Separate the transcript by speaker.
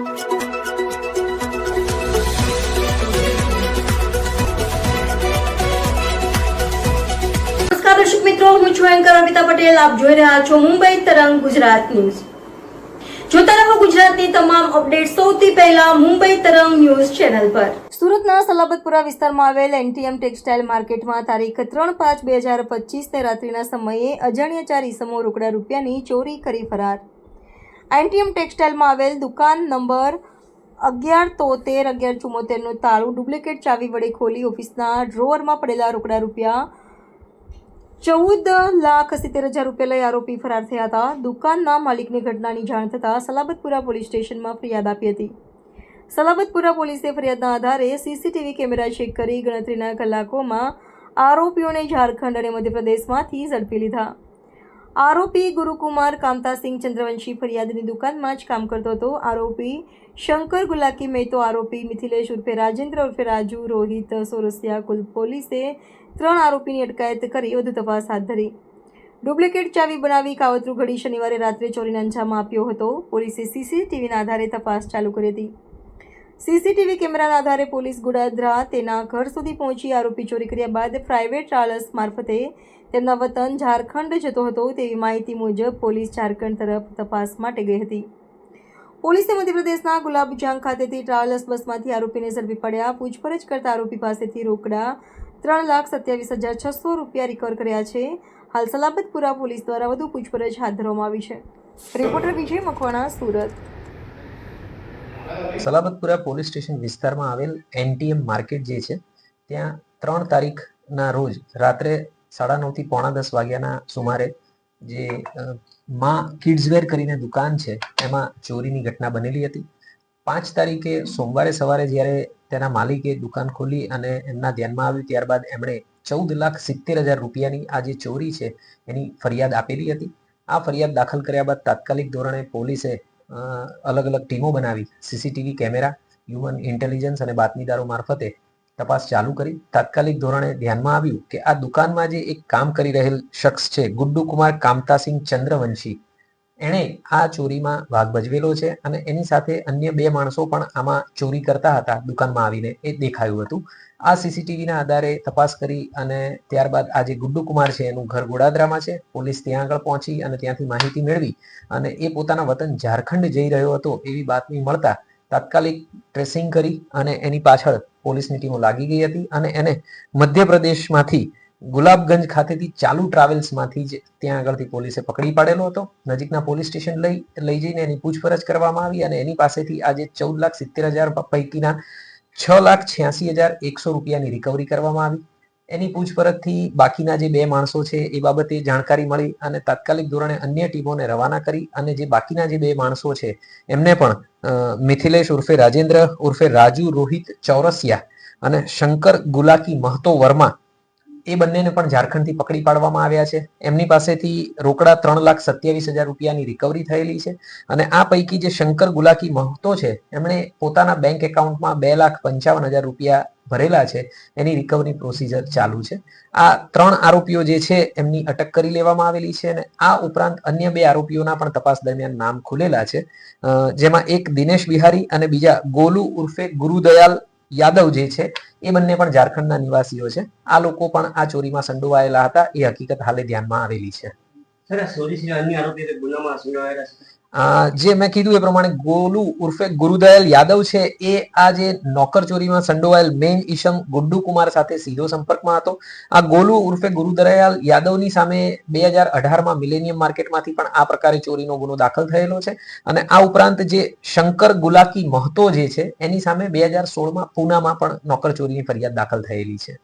Speaker 1: નમસ્કાર દર્શક મિત્રો, હું છું એન્કર અમિતા પટેલ. આપ જોઈ રહ્યા છો મુંબઈ તરંગ ગુજરાત ન્યૂઝ. જોતા રહો ગુજરાતની તમામ અપડેટ સૌથી પહેલા મુંબઈ તરંગ ન્યૂઝ ચેનલ પર. સુરતના સલાબતપુરા વિસ્તારમાં આવેલ એનટીએમ ટેક્સટાઇલ માર્કેટમાં તારીખ ત્રણ પાંચ બે હજાર પચીસને રાત્રિના સમયે અજાણ્યા ચાર ઈસમો રોકડા રૂપિયાની ચોરી કરી ફરાર. એનટીએમ ટેક્સટાઇલમાં આવેલ દુકાન નંબર અગિયાર તોતેર, અગિયાર ચુમ્મોતેરનું તાળું ડુપ્લિકેટ ચાવી વડે ખોલી ઓફિસના ડ્રોવરમાં પડેલા રોકડા રૂપિયા ચૌદ લાખ સિત્તેર હજાર રૂપિયા લઈ આરોપી ફરાર થયા હતા. દુકાનના માલિકને ઘટનાની જાણ થતાં સલાબતપુરા પોલીસ સ્ટેશનમાં ફરિયાદ આપી હતી. સલાબતપુરા પોલીસે ફરિયાદના આધારે સીસીટીવી કેમેરા ચેક કરી ગણતરીના કલાકોમાં આરોપીઓને ઝારખંડ અને મધ્યપ્રદેશમાંથી ઝડપી લીધા. આરોપી ગુરુકુમાર કામતાસિંહ ચંદ્રવંશી ફરિયાદની દુકાનમાં જ કામ કરતો હતો. આરોપી શંકર ગુલાકી મહેતો આરોપી મિથિલેશ ઉર્ફે રાજેન્દ્ર ઉર્ફે રાજુ, રોહિત સોરસિયા કુલ પોલીસે ત્રણ આરોપીની અટકાયત કરી વધુ તપાસ હાથ ધરી. ડુપ્લિકેટ ચાવી બનાવી કાવતરું ઘડી શનિવારે રાત્રે ચોરીને અંજામ આપ્યો હતો. પોલીસે સીસીટીવીના આધારે તપાસ ચાલુ કરી હતી. સીસીટીવી કેમેરાના આધારે પોલીસ ગુડાદરા તેના ઘર સુધી પહોંચી આરોપી ચોરી કર્યા બાદ પ્રાઇવેટ ટ્રાવેલર્સ મારફતે તેમના વતન ઝારખંડ જતો હતો તેવી માહિતી મુજબ પોલીસ ઝારખંડ તરફ તપાસ માટે ગઈ હતી. પોલીસે મધ્યપ્રદેશના ગુલાબજાંગ ખાતેથી ટ્રાવેલર્સ બસમાંથી આરોપીને ઝડપી પડ્યા. પૂછપરછ કરતા આરોપી પાસેથી રોકડા ત્રણ લાખ સત્યાવીસ હજાર છસો રૂપિયા રિકવર કર્યા છે. હાલ સલાબતપુરા પોલીસ દ્વારા વધુ પૂછપરછ હાથ ધરવામાં આવી છે. Reporter Vijay Makwana, Surat.
Speaker 2: Salabatpura police station વિસ્તારમાં આવેલ એનટીએમ માર્કેટ જે છે, ત્યાં ત્રણ તારીખના રોજ રાત્રે સાડા નવથી પોણા દસ વાગ્યાના સુમારે જે મા કિડ્સવેર કરીને દુકાન છે, એમાં ચોરીની ઘટના બનેલી હતી. પાંચ તારીખે સોમવારે સવારે જ્યારે તેના માલિકે દુકાન ખોલી અને એમના ધ્યાનમાં આવ્યું ત્યારબાદ એમણે ચૌદ લાખ સિત્તેર હજાર રૂપિયાની આ જે ચોરી છે, એની ફરિયાદ આપેલી હતી. આ ફરિયાદ દાખલ કર્યા બાદ તાત્કાલિક ધોરણે પોલીસે અલગ અલગ ટીમો બનાવી. સીસીટીવી કેમેરા, હ્યુમન ઇન્ટેલિજન્સ અને બાતમીદારો મારફતે તપાસ ચાલુ કરી. તાત્કાલિક ધોરણે ધ્યાનમાં આવ્યું કે આ દુકાનમાં જે એક કામ કરી રહેલ શખ્સ છે ગુડ્ડુ કુમાર કામતાસિંહ ચંદ્રવંશી. એણે આ ચોરીમાં ભાગ ભજવેલો છે અને એની સાથે અન્ય બે માણસો પણ આમાં ચોરી કરતા હતા દુકાનમાં આવીને એ દેખાયું હતું. આ સીસીટીવીના આધારે તપાસ કરી અને ત્યારબાદ આ જે ગુડ્ડુ કુમાર છે એનું ઘર ગોડાદરામાં છે. પોલીસ ત્યાં આગળ પહોંચી અને ત્યાંથી માહિતી મેળવી અને એ પોતાના વતન ઝારખંડ જઈ રહ્યો હતો એવી બાતમી મળતા તાત્કાલિક ટ્રેસિંગ કરી અને એની પાછળ પોલીસની ટીમો લાગી ગઈ હતી અને એને મધ્યપ્રદેશમાંથી ગુલાબગંજ ખાતેથી ચાલુ ટ્રાવેલ્સમાંથી જ ત્યાં આગળથી પોલીસે પકડી પાડેલો હતો. નજીકના પોલીસ સ્ટેશન લઈ લઈ જઈને એની પૂછપરછ કરવામાં આવી અને એની પાસેથી આજે ચૌદ લાખ સિત્તેર હજાર પૈકીના છ લાખ છ્યાસી હજાર એકસો રૂપિયાની રિકવરી કરવામાં આવી. એની પૂછપરછથી બાકીના જે બે માણસો છે એ બાબતે જાણકારી મળી અને તાત્કાલિક ધોરણે અન્ય ટીમોને રવાના કરી અને જે બાકીના જે બે માણસો છે એમને પણ મિથિલેશ ઉર્ફે રાજેન્દ્ર ઉર્ફે રાજુ રોહિત ચૌરસિયા અને શંકર ગુલાકી મહતો વર્મા એ બંનેને પણ ઝારખંડથી પકડી પાડવામાં આવ્યા છે. એમની પાસેથી રોકડા ત્રણ લાખ સત્યાવીસ હજાર રૂપિયાની રિકવરી થયેલી છે અને આ પૈકી જે શંકર ગુલાકી મહતો છે, એમણે પોતાના બેંક એકાઉન્ટમાં બે લાખ પંચાવન હજાર રૂપિયા ભરેલા છે. એની રિકવરી પ્રોસિજર ચાલુ છે. આ ત્રણ આરોપીઓ જે છે, એમની અટક કરી લેવામાં આવેલી છે અને આ ઉપરાંત અન્ય બે આરોપીઓના પણ તપાસ દરમિયાન નામ ખુલેલા છે. જેમાં એક દિનેશ બિહારી અને બીજા ગોલુ ઉર્ફે ગુરુદયાલ યાદવ જે છે, એ બંને પણ ઝારખંડના નિવાસીઓ છે. આ લોકો પણ આ ચોરીમાં સંડોવાયેલા હતા. એ હકીકત હાલે ધ્યાનમાં આવેલી છે.
Speaker 3: છે.
Speaker 2: જે મેં કીધું એ પ્રમાણે ગોલુ ઉર્ફે ગુરુદયાલ યાદવ છે. એ આ જે નોકર ચોરીમાં સંડોવાયેલ મેઇન ઈશમ ગુડ્ડુ કુમાર સાથે સીધો સંપર્કમાં હતો. આ ગોલુ ઉર્ફે ગુરુદયાલ યાદવની સામે બે હજાર અઢારમાં મિલેનિયમ માર્કેટમાંથી પણ આ પ્રકારે ચોરીનો ગુનો દાખલ થયેલો છે. અને આ ઉપરાંત જે શંકર ગુલાકી મહતો જે છે, એની સામે બે હજાર સોળમાં પૂનામાં પણ નોકર ચોરીની ફરિયાદ દાખલ થયેલી છે.